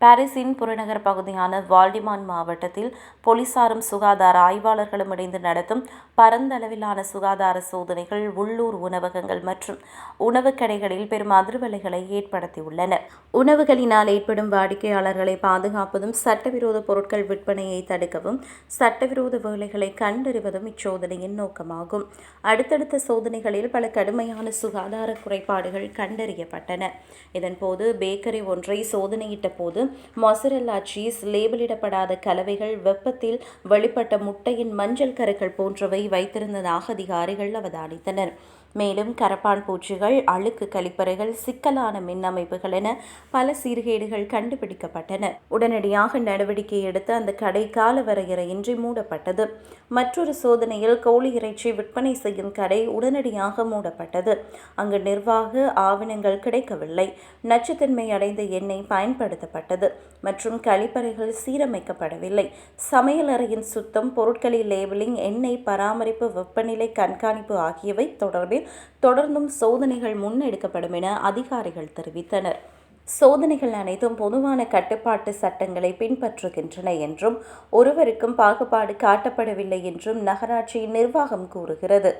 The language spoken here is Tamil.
பாரிஸின் புறநகர் பகுதியான வால்டிமான் மாவட்டத்தில் போலீசாரும் சுகாதார ஆய்வாளர்களும் இணைந்து நடத்தும் பரந்தளவிலான சுகாதார சோதனைகள் உள்ளூர் உணவகங்கள் மற்றும் உணவுக் கடைகளில் பெரும் அதிர்வலைகளை ஏற்படுத்தியுள்ளன. உணவுகளினால் ஏற்படும் வாடிக்கையாளர்களை பாதுகாப்பதும் சட்டவிரோத பொருட்கள் விற்பனையை தடுக்கவும் சட்டவிரோத வேலைகளை கண்டறிவதும் இச்சோதனையின் நோக்கமாகும். அடுத்தடுத்த சோதனைகளில் பல கடுமையான சுகாதார குறைபாடுகள் கண்டறியப்பட்டன. இதன்போது பேக்கரி ஒன்றை சோதனையிட்ட போது மொசரெல்லா சீஸ் லேபிளிடப்படாத கலவைகள் வெப்பத்தில் வெளிப்பட்ட முட்டையின் மஞ்சள் கருக்கள் போன்றவை வைத்திருந்ததாக அதிகாரிகள் அவதானித்தனர். மேலும் கரப்பான் பூச்சிகள் அழுக்கு கழிப்பறைகள் சிக்கலான மின் அமைப்புகள் என பல சீர்கேடுகள் கண்டுபிடிக்கப்பட்டன. உடனடியாக நடவடிக்கை எடுத்து அந்த கடை காலவரையறையின்றி மூடப்பட்டது. மற்றொரு சோதனையில் கோழி இறைச்சி விற்பனை செய்யும் கடை உடனடியாக மூடப்பட்டது. அங்கு நிர்வாக ஆவணங்கள் கிடைக்கவில்லை. நச்சுத்தன்மை அடைந்த எண்ணெய் பயன்படுத்தப்பட்டது. மற்றும் கழிப்பறைகள் சீரமைக்கப்படவில்லை. சமையலறையின் சுத்தம் பொருட்களின் லேபிளிங் எண்ணெய் பராமரிப்பு வெப்பநிலை கண்காணிப்பு ஆகியவை தொடர்பில் தொடர்ந்தும் சோதனைகள் முன்னெடுக்கப்படும் என அதிகாரிகள் தெரிவித்தனர். சோதனைகள் அனைத்தும் பொதுவான கட்டுப்பாட்டு சட்டங்களை பின்பற்றுகின்றன என்றும் ஒருவருக்கும் பாகுபாடு காட்டப்படவில்லை என்றும் நகராட்சி நிர்வாகம் கூறுகிறது.